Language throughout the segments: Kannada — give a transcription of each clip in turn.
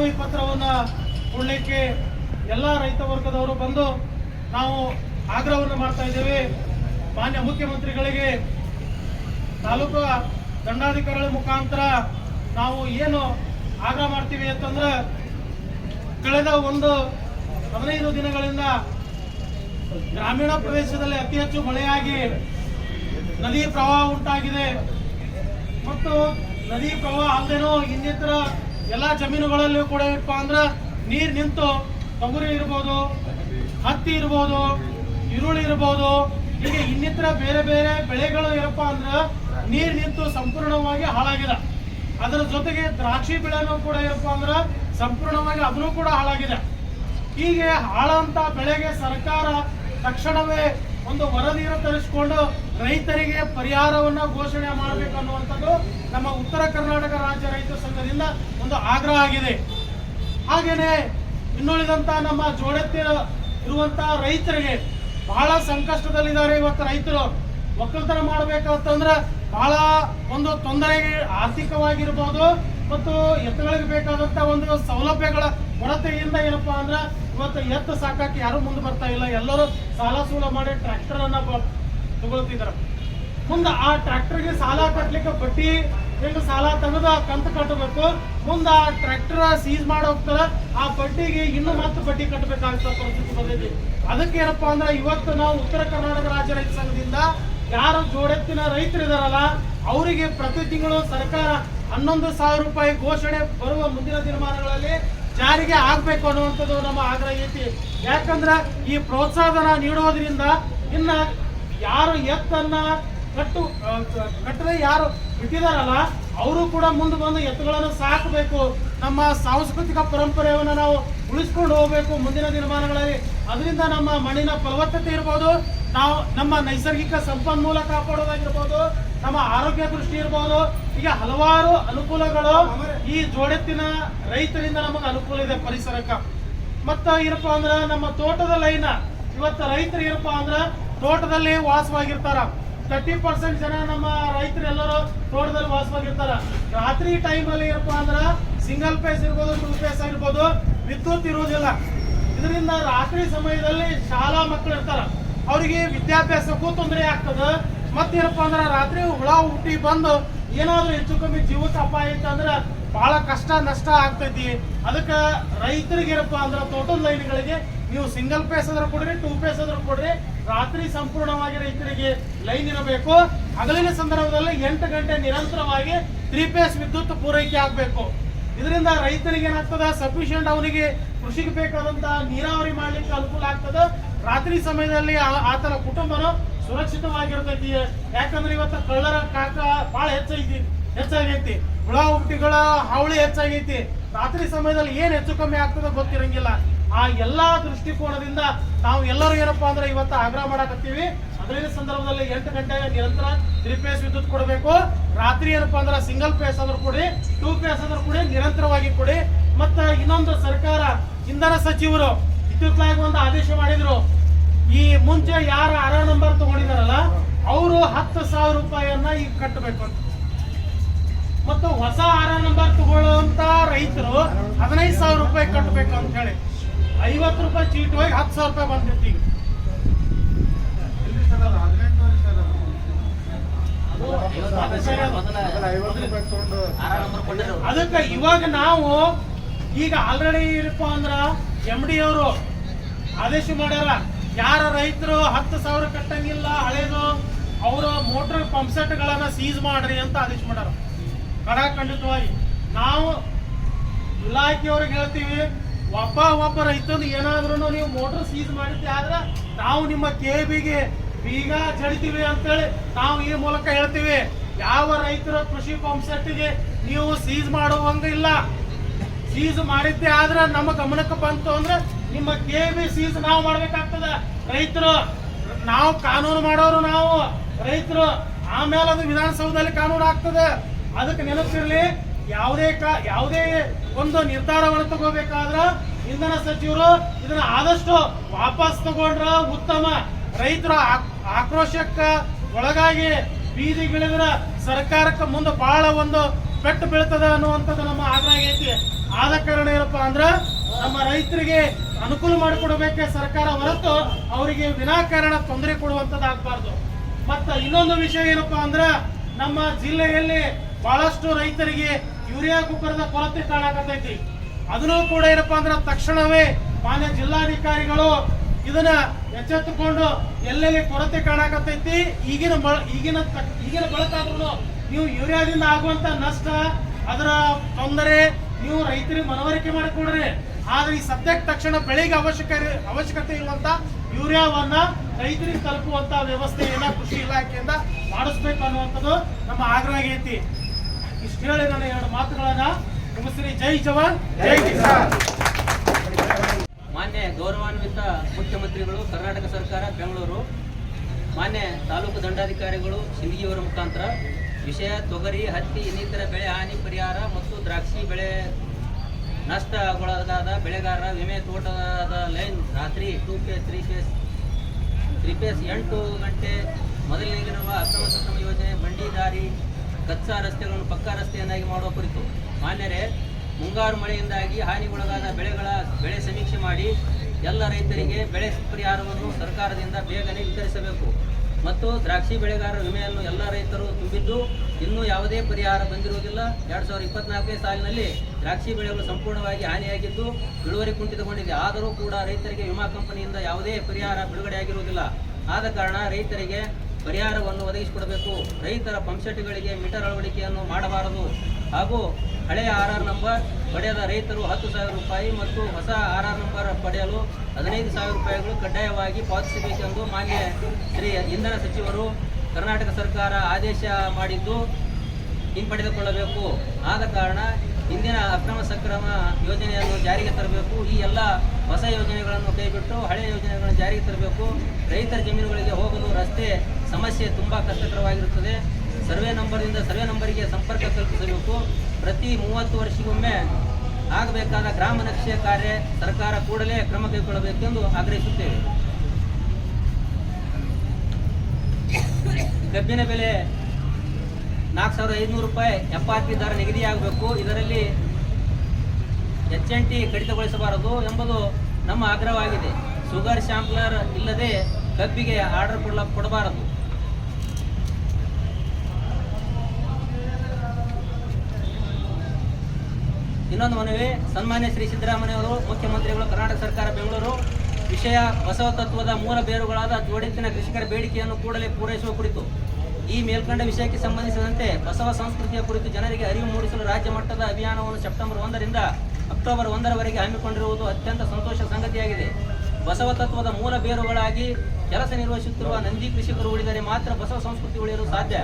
ಮನವಿ ಪತ್ರವನ್ನು ಕೊಡಲಿಕ್ಕೆ ಎಲ್ಲ ರೈತ ವರ್ಗದವರು ಬಂದು ನಾವು ಆಗ್ರಹವನ್ನು ಮಾಡ್ತಾ ಇದ್ದೇವೆ. ಮಾನ್ಯ ಮುಖ್ಯಮಂತ್ರಿಗಳಿಗೆ ತಾಲೂಕು ದಂಡಾಧಿಕಾರಿಗಳ ಮುಖಾಂತರ ನಾವು ಏನು ಆಗ್ರಹ ಮಾಡ್ತೀವಿ ಅಂತಂದ್ರೆ ಕಳೆದ ಒಂದು ಹದಿನೈದು ದಿನಗಳಿಂದ ಗ್ರಾಮೀಣ ಪ್ರದೇಶದಲ್ಲಿ ಅತಿ ಹೆಚ್ಚು ಮಳೆಯಾಗಿ ನದಿ ಪ್ರವಾಹ ಉಂಟಾಗಿದೆ. ಮತ್ತು ನದಿ ಪ್ರವಾಹ ಅಲ್ಲದೇನೋ ಇನ್ನಿತರ ಎಲ್ಲ ಜಮೀನುಗಳಲ್ಲೂ ಕೂಡ ಏನಪ್ಪಾ ಅಂದ್ರೆ ನೀರು ನಿಂತು ತೊಗರಿ ಇರ್ಬೋದು, ಹತ್ತಿ ಇರ್ಬೋದು, ಈರುಳ್ಳಿ ಇರ್ಬೋದು, ಹೀಗೆ ಇನ್ನಿತರ ಬೇರೆ ಬೇರೆ ಬೆಳೆಗಳು ಏನಪ್ಪ ಅಂದ್ರೆ ನೀರು ನಿಂತು ಸಂಪೂರ್ಣವಾಗಿ ಹಾಳಾಗಿದೆ. ಅದರ ಜೊತೆಗೆ ದ್ರಾಕ್ಷಿ ಬೆಳೆನೂ ಕೂಡ ಏನಪ್ಪ ಅಂದ್ರೆ ಸಂಪೂರ್ಣವಾಗಿ ಅದನ್ನು ಕೂಡ ಹಾಳಾಗಿದೆ. ಹೀಗೆ ಹಾಳಂತ ಬೆಳೆಗೆ ಸರ್ಕಾರ ತಕ್ಷಣವೇ ಒಂದು ವರದಿಯನ್ನು ತರಿಸಿಕೊಂಡು ರೈತರಿಗೆ ಪರಿಹಾರವನ್ನ ಘೋಷಣೆ ಮಾಡಬೇಕು ಅನ್ನುವಂಥದ್ದು ನಮ್ಮ ಉತ್ತರ ಕರ್ನಾಟಕ ರಾಜ್ಯ ರೈತ ಸಂಘದಿಂದ ಒಂದು ಆಗ್ರಹ ಆಗಿದೆ. ಹಾಗೇನೆ ಇನ್ನುಳಿದಂತ ನಮ್ಮ ಜೋಡೆತ್ತಿ ಇರುವಂತ ರೈತರಿಗೆ ಬಹಳ ಸಂಕಷ್ಟದಲ್ಲಿದ್ದಾರೆ ಇವತ್ತು ರೈತರು. ಒಕ್ಕಲ್ತನ ಮಾಡ್ಬೇಕಂತಂದ್ರೆ ಬಹಳ ಒಂದು ತೊಂದರೆ ಆರ್ಥಿಕವಾಗಿರ್ಬೋದು ಮತ್ತು ಎತ್ತುಗಳಿಗೆ ಬೇಕಾದಂತ ಒಂದು ಸೌಲಭ್ಯಗಳ ಕೊರತೆಯಿಂದ ಏನಪ್ಪಾ ಅಂದ್ರೆ ಇವತ್ತು ಎತ್ತು ಸಾಕಕ್ಕೆ ಯಾರು ಮುಂದೆ ಬರ್ತಾ ಇಲ್ಲ. ಎಲ್ಲರೂ ಸಾಲ ಸೂಲ ಮಾಡಿ ಟ್ರ್ಯಾಕ್ಟರ್ ಅನ್ನ ತಗೊಳ್ತಿದ್ದಾರೆ. ಮುಂದೆ ಆ ಟ್ರ್ಯಾಕ್ಟರ್ಗೆ ಸಾಲ ಕಟ್ಟಲಿಕ್ಕೆ ಬಡ್ಡಿ ಹೆಂಗ್ ಸಾಲ ತೆಗೆದ ಕಂತು ಕಟ್ಟಬೇಕು. ಮುಂದೆ ಆ ಟ್ರ್ಯಾಕ್ಟರ್ ಸೀಸ್ ಮಾಡಿ ಹೋಗ್ತಾರೆ ಆ ಬಡ್ಡಿಗೆ ಇನ್ನು ಮತ್ತೆ ಬಡ್ಡಿ ಕಟ್ಟಬೇಕಾಗ್ತದೆ ಪರಿಸ್ಥಿತಿ ಬಂದೈತಿ ಅದಕ್ಕೆ ಏನಪ್ಪಾ ಅಂದ್ರೆ ಇವತ್ತು ನಾವು ಉತ್ತರ ಕರ್ನಾಟಕ ರಾಜ್ಯ ರೈತ ಸಂಘದಿಂದ ಯಾರು ಜೋಡೆತ್ತಿನ ರೈತರು ಇದಾರಲ್ಲ ಅವರಿಗೆ ಪ್ರತಿ ತಿಂಗಳು ಸರ್ಕಾರ ಹನ್ನೊಂದು ಸಾವಿರ ರೂಪಾಯಿ ಘೋಷಣೆ ಬರುವ ಮುಂದಿನ ದಿನಮಾನಗಳಲ್ಲಿ ಜಾರಿಗೆ ಆಗ್ಬೇಕು ಅನ್ನುವಂಥದ್ದು ನಮ್ಮ ಆಗ್ರಹ ಐತಿ. ಯಾಕಂದ್ರೆ ಈ ಪ್ರೋತ್ಸಾಹನ ನೀಡೋದ್ರಿಂದ ಇನ್ನ ಯಾರು ಎತ್ತನ್ನ ಕಟ್ಟು ಕಟ್ಟದೆ ಯಾರು ಬಿಟ್ಟಿದಾರಲ್ಲ, ಅವರು ಕೂಡ ಮುಂದೆ ಬಂದು ಎತ್ತುಗಳನ್ನು ಸಾಕಬೇಕು. ನಮ್ಮ ಸಾಂಸ್ಕೃತಿಕ ಪರಂಪರೆಯನ್ನು ನಾವು ಉಳಿಸ್ಕೊಂಡು ಹೋಗ್ಬೇಕು ಮುಂದಿನ ದಿನಮಾನಗಳಲ್ಲಿ. ಅದರಿಂದ ನಮ್ಮ ಮಣ್ಣಿನ ಫಲವತ್ತತೆ ಇರ್ಬೋದು, ನಾವು ನಮ್ಮ ನೈಸರ್ಗಿಕ ಸಂಪನ್ಮೂಲ ಕಾಪಾಡೋದಾಗಿರ್ಬೋದು, ನಮ್ಮ ಆರೋಗ್ಯ ದೃಷ್ಟಿ ಇರ್ಬೋದು. ಈಗ ಹಲವಾರು ಅನುಕೂಲಗಳು ಈ ಜೋಡೆತ್ತಿನ ರೈತರಿಂದ ನಮಗೆ ಅನುಕೂಲ ಇದೆ ಪರಿಸರಕ್ಕೆ. ಮತ್ತ ಏನಪ್ಪ ಅಂದ್ರ, ನಮ್ಮ ತೋಟದ ಲೈನ, ಇವತ್ತು ರೈತರು ಏನಪ್ಪಾ ಅಂದ್ರ ತೋಟದಲ್ಲಿ ವಾಸವಾಗಿರ್ತಾರ. ತರ್ಟಿ ಪರ್ಸೆಂಟ್ ಜನ ನಮ್ಮ ರೈತರು ಎಲ್ಲರೂ ತೋಟದಲ್ಲಿ ವಾಸವಾಗಿರ್ತಾರ. ರಾತ್ರಿ ಟೈಮ್ ಅಲ್ಲಿ ಅಂದ್ರೆ ಸಿಂಗಲ್ ಪೇಸ್ ಇರ್ಬೋದು ಟೂ ಪೇಸ್ ಆಗಿರ್ಬೋದು, ವಿದ್ಯುತ್ ಇರುವುದಿಲ್ಲ. ಇದರಿಂದ ರಾತ್ರಿ ಸಮಯದಲ್ಲಿ ಶಾಲಾ ಮಕ್ಕಳು ಇರ್ತಾರ. ಅವರಿಗೆ ವಿದ್ಯಾಭ್ಯಾಸಕ್ಕೂ ತೊಂದರೆ ಆಗ್ತದ. ಮತ್ತೇನಪ್ಪ ಅಂದ್ರೆ ರಾತ್ರಿ ಹುಳ ಹುಟ್ಟಿ ಬಂದು ಏನಾದ್ರೂ ಹೆಚ್ಚು ಕಮ್ಮಿ ಜೀವಕ್ಕೆ ಅಪಾಯ ಇತ್ತಂದ್ರೆ ಬಹಳ ಕಷ್ಟ ನಷ್ಟ ಆಗ್ತೈತಿ. ಅದಕ್ಕೆ ರೈತರಿಗೆ ಏನಪ್ಪಾ ಅಂದ್ರ ತೋಟದ ಲೈನ್ಗಳಿಗೆ ನೀವು ಸಿಂಗಲ್ ಪೇಸ್ ಆದ್ರೂ ಕೊಡ್ರಿ ಟೂ ಪೇಸ್ ಆದ್ರೂ ಕೊಡ್ರಿ ರಾತ್ರಿ ಸಂಪೂರ್ಣವಾಗಿ ರೈತರಿಗೆ ಲೈನ್ ಇರಬೇಕು. ಹಗಲಿನ ಸಂದರ್ಭದಲ್ಲಿ ಎಂಟು ಗಂಟೆ ನಿರಂತರವಾಗಿ ತ್ರೀ ಪೇಸ್ ವಿದ್ಯುತ್ ಪೂರೈಕೆ ಆಗಬೇಕು. ಇದರಿಂದ ರೈತರಿಗೆ ಏನಾಗ್ತದೆ ಸಫಿಶಿಯಂಟ್ ಅವನಿಗೆ ಕೃಷಿಗೆ ಬೇಕಾದಂತಹ ನೀರಾವರಿ ಮಾಡಲಿಕ್ಕೆ ಅನುಕೂಲ ಆಗ್ತದೆ. ರಾತ್ರಿ ಸಮಯದಲ್ಲಿ ಆತನ ಕುಟುಂಬನು ಸುರಕ್ಷಿತವಾಗಿರ್ತೈತಿ. ಯಾಕಂದ್ರೆ ಇವತ್ತು ಕಳ್ಳರ ಕಾಕ ಬಹಳ ಹೆಚ್ಚೈತಿ ಹೆಚ್ಚಾಗೈತಿ. ಹುಳ ಹುಟ್ಟಿಗಳ ಹಾವಳಿ ಹೆಚ್ಚಾಗೈತಿ. ರಾತ್ರಿ ಸಮಯದಲ್ಲಿ ಏನ್ ಹೆಚ್ಚು ಕಮ್ಮಿ ಆಗ್ತದ ಗೊತ್ತಿರಂಗಿಲ್ಲ. ಆ ಎಲ್ಲಾ ದೃಷ್ಟಿಕೋನದಿಂದ ನಾವು ಎಲ್ಲರೂ ಏನಪ್ಪಾ ಅಂದ್ರೆ ಇವತ್ತು ಆಗ್ರಹ ಮಾಡಕತ್ತೀವಿ. ಅದರಿಂದ ಸಂದರ್ಭದಲ್ಲಿ ಎಂಟು ಗಂಟೆ ನಿರಂತರ ತ್ರೀ ಪೇಸ್ ವಿದ್ಯುತ್ ಕೊಡಬೇಕು. ರಾತ್ರಿ ಏನಪ್ಪಾ ಅಂದ್ರೆ ಸಿಂಗಲ್ ಪೇಸ್ ಆದ್ರೂ ಕೊಡಿ, ಟೂ ಪೇಸ್ ಆದ್ರೂ ಕೊಡಿ, ನಿರಂತರವಾಗಿ ಕೊಡಿ. ಮತ್ತ ಇನ್ನೊಂದು ಸರ್ಕಾರ, ಇಂಧನ ಸಚಿವರು, ವಿದ್ಯುತ್ ಒಂದು ಆದೇಶ ಮಾಡಿದ್ರು. ಈ ಮುಂಚೆ ಯಾರ ಅರ ನಂಬರ್ ತಗೊಂಡಿದಾರಲ್ಲ ಅವರು ಹತ್ತು ಸಾವಿರ ರೂಪಾಯಿಯನ್ನ ಈಗ ಕಟ್ಟಬೇಕು ಅಂತ. ಮತ್ತು ಹೊಸ ಆರ ನಂಬರ್ ತಗೊಳ್ಳುವಂತ ರೈತರು ಹದಿನೈದು ಸಾವಿರ ರೂಪಾಯಿ ಕಟ್ಟಬೇಕು ಅಂತ ಹೇಳಿ. ಐವತ್ತು ರೂಪಾಯಿ ಚೀಟ್ ಹೋಗಿ ಹತ್ತು ಸಾವಿರ ರೂಪಾಯಿ ಬಂದಿತ್ತು ಈಗ. ಅದಕ್ಕೆ ಇವಾಗ ನಾವು ಈಗ ಆಲ್ರೆಡಿ ಇರಪ್ಪ ಅಂದ್ರ ಎಂ ಡಿ ಅವರು ಆದೇಶ ಮಾಡ್ಯಾರ. ಯಾರ ರೈತರು ಹತ್ತು ಸಾವಿರ ಕಟ್ಟಂಗಿಲ್ಲ, ಹಳೇದು, ಅವರ ಮೋಟರ್ ಪಂಪ್ ಸೆಟ್ ಗಳನ್ನ ಸೀಸ್ ಮಾಡ್ರಿ ಅಂತ ಆದೇಶ ಮಾಡ್ಯಾರ. ಖಡಾಖಂಡಿತವಾಗಿ. ನಾವು ಇಲಾಖೆಯವ್ರಿಗೆ ಹೇಳ್ತೀವಿ ಒಬ್ಬ ಒಬ್ಬ ರೈತನ ಏನಾದ್ರೂ ನೀವು ಮೋಟರ್ ಸೀಸ್ ಮಾಡಿದ್ದೆ ಆದ್ರೆ ನಾವು ನಿಮ್ಮ ಕೆ ಬಿಗೆ ಬೀಗ ಚಳಿತೀವಿ ಅಂತೇಳಿ ನಾವು ಈ ಮೂಲಕ ಹೇಳ್ತೀವಿ. ಯಾವ ರೈತರ ಕೃಷಿ ಪಂಪ್ ಸೆಟ್ಗೆ ನೀವು ಸೀಸ್ ಮಾಡುವಂಗ ಇಲ್ಲ. ಸೀಸ್ ಮಾಡಿದ್ದೆ ಆದ್ರೆ ನಮ್ಮ ಗಮನಕ್ಕೆ ಬಂತು ಅಂದ್ರೆ ನಿಮ್ಮ ಕೆ ಬಿ ಸೀಸ್ ನಾವು ಮಾಡ್ಬೇಕಾಗ್ತದ. ರೈತರು, ನಾವು ಕಾನೂನು ಮಾಡೋರು ನಾವು. ರೈತರು, ಆಮೇಲೆ ಅದು ವಿಧಾನಸೌಧದಲ್ಲಿ ಕಾನೂನು ಆಗ್ತದೆ. ಅದಕ್ಕೆ ನೆನಪಿರ್ಲಿ ಯಾವುದೇ ಕಾ, ಯಾವುದೇ ಒಂದು ನಿರ್ಧಾರವನ್ನು ತಗೋಬೇಕಾದ್ರ ಇಂಧನ ಸಚಿವರು ಇದನ್ನ ಆದಷ್ಟು ವಾಪಸ್ ತಗೊಂಡ್ರ ಉತ್ತಮ. ರೈತರ ಆಕ್- ಆಕ್ರೋಶಕ್ಕ ಒಳಗಾಗಿ ಬೀದಿಗಿಳಿದ್ರ ಸರ್ಕಾರಕ್ಕೆ ಮುಂದೆ ಬಹಳ ಒಂದು ಪೆಟ್ಟು ಬೀಳ್ತದ ಅನ್ನುವಂಥದ್ದು ನಮ್ಮ ಆಗ್ರಹ ಐತಿ. ಆದ ಕಾರಣ ಏನಪ್ಪಾ ಅಂದ್ರ ನಮ್ಮ ರೈತರಿಗೆ ಅನುಕೂಲ ಮಾಡಿಕೊಡಬೇಕೆ ಸರ್ಕಾರ ಹೊರತು ಅವರಿಗೆ ವಿನಾಕಾರಣ ತೊಂದರೆ ಕೊಡುವಂತದ್ದಾಗಬಾರ್ದು ಮತ್ತ ಇನ್ನೊಂದು ವಿಷಯ ಏನಪ್ಪಾ ಅಂದ್ರ ನಮ್ಮ ಜಿಲ್ಲೆಯಲ್ಲಿ ಬಹಳಷ್ಟು ರೈತರಿಗೆ ಯೂರಿಯಾ ಗೊಬ್ಬರದ ಕೊರತೆ ಕಾಣಕತ್ತೈತಿ. ಅದನ್ನು ಕೂಡ ಏನಪ್ಪಾ ಅಂದ್ರೆ ತಕ್ಷಣವೇ ಮಾನ್ಯ ಜಿಲ್ಲಾಧಿಕಾರಿಗಳು ಇದನ್ನ ಎಚ್ಚೆತ್ತುಕೊಂಡು ಎಲ್ಲೆಲ್ಲಿ ಕೊರತೆ ಕಾಣಕತ್ತೈತಿ, ಈಗಿನ ಬಳ- ಈಗಿನ ಈಗಿನ ಬಳಕಾದ್ರು ನೀವು ಯೂರಿಯಾದಿಂದ ಆಗುವಂತ ನಷ್ಟ, ಅದರ ತೊಂದರೆ ನೀವು ರೈತರಿಗೆ ಮನವರಿಕೆ ಮಾಡಿಕೊಡ್ರಿ. ಆದ್ರೆ ಈ ಸದ್ಯಕ್ಕೆ ತಕ್ಷಣ ಬೆಳೆಗೆ ಅವಶ್ಯಕ, ಅವಶ್ಯಕತೆ ಇರುವಂತ ಯೂರಿಯಾವನ್ನ ರೈತರಿಗೆ ತಲುಪುವಂತ ವ್ಯವಸ್ಥೆಯನ್ನ ಕೃಷಿ ಇಲಾಖೆಯಿಂದ ಮಾಡಿಸ್ಬೇಕು ಅನ್ನುವಂಥದ್ದು ನಮ್ಮ ಆಗ್ರಹ ಆಗೈತಿ. ಇಷ್ಟು ಹೇಳಿ ನನ್ನ ಎರಡು ಮಾತುಗಳನ್ನ ಮುಗಿಸ್ರಿ. ಜೈ ಜವಾನ್ ಜೈ ಕಿಸಾನ್. ಮಾನ್ಯ ಗೌರವಾನ್ವಿತ ಮುಖ್ಯಮಂತ್ರಿಗಳು ಕರ್ನಾಟಕ ಸರ್ಕಾರ ಬೆಂಗಳೂರು. ಮಾನ್ಯ ತಾಲೂಕು ದಂಡಾಧಿಕಾರಿಗಳು ಸಿಂದಗಿಯವರ ಮುಖಾಂತರ ವಿಷಯ ತೊಗರಿ ಹತ್ತಿ ಇನ್ನಿತರ ಬೆಳೆ ಹಾನಿ ಪರಿಹಾರ ಮತ್ತು ದ್ರಾಕ್ಷಿ ಬೆಳೆ ನಷ್ಟಗೊಳಗಾದ ಬೆಳೆಗಾರರ ವಿಮೆ ತೋಟದ ಲೈನ್ ರಾತ್ರಿ two phase three phase three phase ಎಂಟು ಗಂಟೆ ಮೊದಲಿನಲ್ಲಿರುವ ಅಕ್ರಮ ಸಕ್ರಮ ಯೋಜನೆ ಬಂಡಿ ದಾರಿ ಕಚ್ಚಾ ರಸ್ತೆಗಳನ್ನು ಪಕ್ಕಾ ರಸ್ತೆಯನ್ನಾಗಿ ಮಾಡುವ ಕುರಿತು. ಮಾನ್ಯರೇ, ಮುಂಗಾರು ಮಳೆಯಿಂದಾಗಿ ಹಾನಿಗೊಳಗಾದ ಬೆಳೆಗಳ ಬೆಳೆ ಸಮೀಕ್ಷೆ ಮಾಡಿ, ಎಲ್ಲ ರೈತರಿಗೆ ಬೆಳೆ ಪರಿಹಾರವನ್ನು ಸರ್ಕಾರದಿಂದ ಬೇಗನೆ ವಿತರಿಸಬೇಕು. ಮತ್ತು ದ್ರಾಕ್ಷಿ ಬೆಳೆಗಾರರ ವಿಮೆಯನ್ನು ಎಲ್ಲ ರೈತರು ತುಂಬಿದ್ದು, ಇನ್ನೂ ಯಾವುದೇ ಪರಿಹಾರ ಬಂದಿರುವುದಿಲ್ಲ. ಎರಡು ಸಾವಿರದ ಇಪ್ಪತ್ನಾಲ್ಕನೇ ಸಾಲಿನಲ್ಲಿ ದ್ರಾಕ್ಷಿ ಬೆಳೆಗಳು ಸಂಪೂರ್ಣವಾಗಿ ಹಾನಿಯಾಗಿದ್ದು, ಇಳುವರಿ ಕುಂಠಿತಗೊಂಡಿದೆ. ಆದರೂ ಕೂಡ ರೈತರಿಗೆ ವಿಮಾ ಕಂಪನಿಯಿಂದ ಯಾವುದೇ ಪರಿಹಾರ ಬಿಡುಗಡೆಯಾಗಿರುವುದಿಲ್ಲ. ಆದ ಕಾರಣ ರೈತರಿಗೆ ಪರಿಹಾರವನ್ನು ಒದಗಿಸಿಕೊಡಬೇಕು. ರೈತರ ಪಂಪ್ಸೆಟ್ಗಳಿಗೆ ಮೀಟರ್ ಅಳವಡಿಕೆಯನ್ನು ಮಾಡಬಾರದು. ಹಾಗೂ ಹಳೆಯ ಆರ್ ಆರ್ ನಂಬರ್ ಪಡೆಯದ ರೈತರು ಹತ್ತು ಸಾವಿರ ರೂಪಾಯಿ ಮತ್ತು ಹೊಸ ಆರ್ ಆರ್ ನಂಬರ್ ಪಡೆಯಲು ಹದಿನೈದು ಸಾವಿರ ರೂಪಾಯಿಗಳು ಕಡ್ಡಾಯವಾಗಿ ಪಾವತಿಸಬೇಕೆಂದು ಮಾನ್ಯ ಶ್ರೀ ಇಂಧನ ಸಚಿವರು ಕರ್ನಾಟಕ ಸರ್ಕಾರ ಆದೇಶ ಮಾಡಿದ್ದು ಹಿಂಪಡೆದುಕೊಳ್ಳಬೇಕು. ಆದ ಕಾರಣ ಇಂದಿನ ಅಕ್ರಮ ಸಕ್ರಮ ಯೋಜನೆಯನ್ನು ಜಾರಿಗೆ ತರಬೇಕು. ಈ ಎಲ್ಲ ಹೊಸ ಯೋಜನೆಗಳನ್ನು ಕೈಬಿಟ್ಟು ಹಳೆಯ ಯೋಜನೆಗಳನ್ನು ಜಾರಿಗೆ ತರಬೇಕು. ರೈತರ ಜಮೀನುಗಳಿಗೆ ಹೋಗಲು ರಸ್ತೆ ಸಮಸ್ಯೆ ತುಂಬ ಕಷ್ಟಕರವಾಗಿರುತ್ತದೆ. ಸರ್ವೆ ನಂಬರ್ನಿಂದ ಸರ್ವೆ ನಂಬರಿಗೆ ಸಂಪರ್ಕ ಕಲ್ಪಿಸಬೇಕು. ಪ್ರತಿ ಮೂವತ್ತು ವರ್ಷಕ್ಕೊಮ್ಮೆ ಆಗಬೇಕಾದ ಗ್ರಾಮ ನಕ್ಷೆ ಕಾರ್ಯ ಸರ್ಕಾರ ಕೂಡಲೇ ಕ್ರಮ ಕೈಗೊಳ್ಳಬೇಕೆಂದು ಆಗ್ರಹಿಸುತ್ತೇವೆ. ಕಬ್ಬಿನ ಬೆಲೆ ನಾಲ್ಕು ಸಾವಿರದ ಐದುನೂರು ರೂಪಾಯಿ ಎಫ್ ಆರ್ ಪಿ ದರ ನಿಗದಿಯಾಗಬೇಕು. ಇದರಲ್ಲಿ ಎಚ್ ಎನ್ ಟಿ ಕಡಿತಗೊಳಿಸಬಾರದು ಎಂಬುದು ನಮ್ಮ ಆಗ್ರಹವಾಗಿದೆ. ಶುಗರ್ ಶಾಂಪ್ಲರ್ ಇಲ್ಲದೆ ಕಬ್ಬಿಗೆ ಆರ್ಡರ್ ಕೊಡಲ ಕೊಡಬಾರದು. ಇನ್ನೊಂದು ಮನವಿ, ಸನ್ಮಾನ್ಯ ಶ್ರೀ ಸಿದ್ದರಾಮಯ್ಯವರು, ಮುಖ್ಯಮಂತ್ರಿಗಳು, ಕರ್ನಾಟಕ ಸರ್ಕಾರ, ಬೆಂಗಳೂರು, ವಿಷಯ ಬಸವ ತತ್ವದ ಮೂಲ ಬೇರುಗಳಾದ ಜೋಡೆತ್ತಿನ ಕೃಷಿಕರ ಬೇಡಿಕೆಯನ್ನು ಕೂಡಲೇ ಪೂರೈಸುವ ಕುರಿತು. ಈ ಮೇಲ್ಕಂಡ ವಿಷಯಕ್ಕೆ ಸಂಬಂಧಿಸಿದಂತೆ ಬಸವ ಸಂಸ್ಕೃತಿಯ ಕುರಿತು ಜನರಿಗೆ ಅರಿವು ಮೂಡಿಸಲು ರಾಜ್ಯ ಮಟ್ಟದ ಅಭಿಯಾನವನ್ನು ಸೆಪ್ಟೆಂಬರ್ ಒಂದರಿಂದ ಅಕ್ಟೋಬರ್ ಒಂದರವರೆಗೆ ಹಮ್ಮಿಕೊಂಡಿರುವುದು ಅತ್ಯಂತ ಸಂತೋಷ ಸಂಗತಿಯಾಗಿದೆ. ಬಸವ ತತ್ವದ ಮೂಲ ಬೇರುಗಳಾಗಿ ಕೆಲಸ ನಿರ್ವಹಿಸುತ್ತಿರುವ ನಂದಿ ಕೃಷಿಕರು ಉಳಿದರೆ ಮಾತ್ರ ಬಸವ ಸಂಸ್ಕೃತಿ ಉಳಿಯಲು ಸಾಧ್ಯ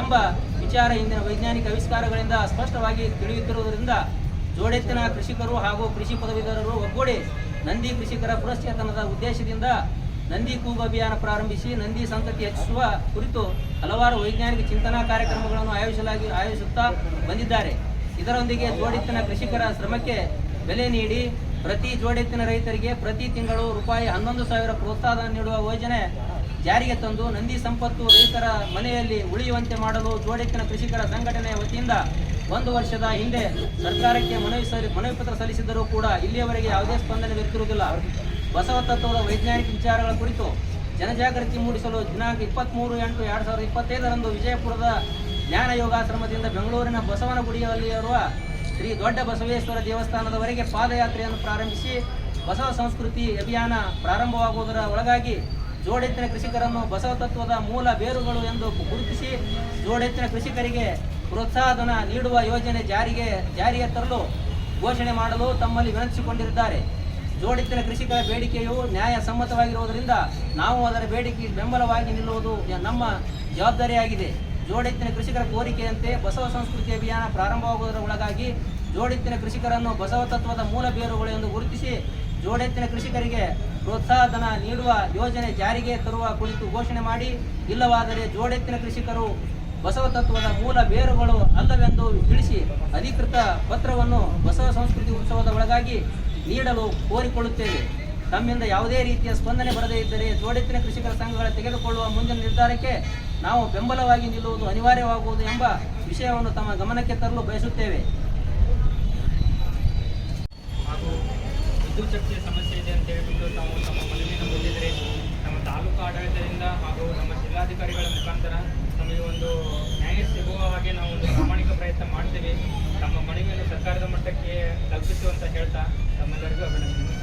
ಎಂಬ ವಿಚಾರ ಇಂದಿನ ವೈಜ್ಞಾನಿಕ ಆವಿಷ್ಕಾರಗಳಿಂದ ಸ್ಪಷ್ಟವಾಗಿ ತಿಳಿಯುತ್ತಿರುವುದರಿಂದ ಜೋಡೆತ್ತಿನ ಕೃಷಿಕರು ಹಾಗೂ ಕೃಷಿ ಪದವೀಧರರು ಒಗ್ಗೂಡಿ ನಂದಿ ಕೃಷಿಕರ ಪುರಸ್ಚೇತನದ ಉದ್ದೇಶದಿಂದ ನಂದಿ ಕೂಗು ಅಭಿಯಾನ ಪ್ರಾರಂಭಿಸಿ ನಂದಿ ಸಂತತಿ ಹೆಚ್ಚಿಸುವ ಕುರಿತು ಹಲವಾರು ವೈಜ್ಞಾನಿಕ ಚಿಂತನಾ ಕಾರ್ಯಕ್ರಮಗಳನ್ನು ಆಯೋಜಿಸಲಾಗಿ ಆಯೋಜಿಸುತ್ತಾ ಬಂದಿದ್ದಾರೆ. ಇದರೊಂದಿಗೆ ಜೋಡೆತ್ತಿನ ಕೃಷಿಕರ ಶ್ರಮಕ್ಕೆ ಬೆಲೆ ನೀಡಿ ಪ್ರತಿ ಜೋಡೆತ್ತಿನ ರೈತರಿಗೆ ಪ್ರತಿ ತಿಂಗಳು ರೂಪಾಯಿ ಹನ್ನೊಂದು ಸಾವಿರ ಪ್ರೋತ್ಸಾಹ ನೀಡುವ ಯೋಜನೆ ಜಾರಿಗೆ ತಂದು ನಂದಿ ಸಂಪತ್ತು ರೈತರ ಮನೆಯಲ್ಲಿ ಉಳಿಯುವಂತೆ ಮಾಡಲು ಜೋಡೆತ್ತಿನ ಕೃಷಿಕರ ಸಂಘಟನೆಯ ವತಿಯಿಂದ ಒಂದು ವರ್ಷದ ಹಿಂದೆ ಸರ್ಕಾರಕ್ಕೆ ಮನವಿ ಸಲ್ಲಿ ಮನವಿ ಪತ್ರ ಸಲ್ಲಿಸಿದ್ದರೂ ಕೂಡ ಇಲ್ಲಿಯವರೆಗೆ ಯಾವುದೇ ಸ್ಪಂದನೆ ದೊರೆತಿರುವುದಿಲ್ಲ ಬಸವ ತತ್ವದ ವೈಜ್ಞಾನಿಕ ವಿಚಾರಗಳ ಕುರಿತು ಜನಜಾಗೃತಿ ಮೂಡಿಸಲು ದಿನಾಂಕ ಇಪ್ಪತ್ತ್ಮೂರು ಎಂಟು ಎರಡು ಸಾವಿರದ ಇಪ್ಪತ್ತೈದರಂದು ವಿಜಯಪುರದ ಜ್ಞಾನ ಯೋಗಾಶ್ರಮದಿಂದ ಬೆಂಗಳೂರಿನ ಬಸವನಗುಡಿಯಲ್ಲಿರುವ ಶ್ರೀ ದೊಡ್ಡ ಬಸವೇಶ್ವರ ದೇವಸ್ಥಾನದವರೆಗೆ ಪಾದಯಾತ್ರೆಯನ್ನು ಪ್ರಾರಂಭಿಸಿ ಬಸವ ಸಂಸ್ಕೃತಿ ಅಭಿಯಾನ ಪ್ರಾರಂಭವಾಗುವುದರ ಒಳಗಾಗಿ ಜೋಡೆತ್ತಿನ ಕೃಷಿಕರನ್ನು ಬಸವ ತತ್ವದ ಮೂಲ ಬೇರುಗಳು ಎಂದು ಗುರುತಿಸಿ ಜೋಡೆತ್ತಿನ ಕೃಷಿಕರಿಗೆ ಪ್ರೋತ್ಸಾಹಧನ ನೀಡುವ ಯೋಜನೆ ಜಾರಿಗೆ ಜಾರಿಗೆ ತರಲು ಘೋಷಣೆ ಮಾಡಲು ತಮ್ಮಲ್ಲಿ ವಿನಂತಿಸಿಕೊಂಡಿದ್ದಾರೆ. ಜೋಡೆತ್ತಿನ ಕೃಷಿಕರ ಬೇಡಿಕೆಯು ನ್ಯಾಯ ಸಮ್ಮತವಾಗಿರುವುದರಿಂದ ನಾವು ಅದರ ಬೇಡಿಕೆ ಬೆಂಬಲವಾಗಿ ನಿಲ್ಲುವುದು ನಮ್ಮ ಜವಾಬ್ದಾರಿಯಾಗಿದೆ. ಜೋಡೆತ್ತಿನ ಕೃಷಿಕರ ಕೋರಿಕೆಯಂತೆ ಬಸವ ಸಂಸ್ಕೃತಿ ಅಭಿಯಾನ ಪ್ರಾರಂಭವಾಗುವುದರ ಒಳಗಾಗಿ ಜೋಡೆತ್ತಿನ ಕೃಷಿಕರನ್ನು ಬಸವ ತತ್ವದ ಮೂಲ ಬೇರುಗಳು ಎಂದು ಗುರುತಿಸಿ ಜೋಡೆತ್ತಿನ ಕೃಷಿಕರಿಗೆ ಪ್ರೋತ್ಸಾಹಧನ ನೀಡುವ ಯೋಜನೆ ಜಾರಿಗೆ ತರುವ ಕುರಿತು ಘೋಷಣೆ ಮಾಡಿ, ಇಲ್ಲವಾದರೆ ಜೋಡೆತ್ತಿನ ಕೃಷಿಕರು ಬಸವ ತತ್ವದ ಮೂಲ ಬೇರುಗಳು ಅಲ್ಲವೆಂದು ತಿಳಿಸಿ ಅಧಿಕೃತ ಪತ್ರವನ್ನು ಬಸವ ಸಂಸ್ಕೃತಿ ಉತ್ಸವದ ಒಳಗಾಗಿ ನೀಡಲು ಕೋರಿಕೊಳ್ಳುತ್ತೇವೆ. ತಮ್ಮಿಂದ ಯಾವುದೇ ರೀತಿಯ ಸ್ಪಂದನೆ ಬರದೇ ಇದ್ದರೆ ಜೋಡೆತ್ತಿನ ಕೃಷಿಕರ ಸಂಘಗಳ ತೆಗೆದುಕೊಳ್ಳುವ ಮುಂದಿನ ನಿರ್ಧಾರಕ್ಕೆ ನಾವು ಬೆಂಬಲವಾಗಿ ನಿಲ್ಲುವುದು ಅನಿವಾರ್ಯವಾಗುವುದು ಎಂಬ ವಿಷಯವನ್ನು ತಮ್ಮ ಗಮನಕ್ಕೆ ತರಲು ಬಯಸುತ್ತೇವೆ. ಹಾಗೂ ವಿದ್ಯುಚ್ಛಕ್ತಿಯ ಸಮಸ್ಯೆ ಇದೆ ಅಂತ ಹೇಳ್ಬಿಟ್ಟು ತಾವು ತಮ್ಮ ಮನವಿಯನ್ನು ಕೊಟ್ಟಿದ್ರೆ ನಮ್ಮ ತಾಲೂಕು ಆಡಳಿತದಿಂದ ಹಾಗೂ ನಮ್ಮ ಜಿಲ್ಲಾಧಿಕಾರಿಗಳ ಮುಖಾಂತರ ನಮಗೆ ಒಂದು ನ್ಯಾಯ ಸಿಗುವ ಹಾಗೆ ನಾವು ಒಂದು ಪ್ರಾಮಾಣಿಕ ಪ್ರಯತ್ನ ಮಾಡ್ತೀವಿ. ತಮ್ಮ ಮನವಿಯನ್ನು ಸರ್ಕಾರದ ಮಟ್ಟಕ್ಕೆ ತಲುಪಿಸುವಂತ ಹೇಳ್ತಾ ತಮ್ಮೆಲ್ಲರಿಗೂ ಅಭಿನಂದನೆ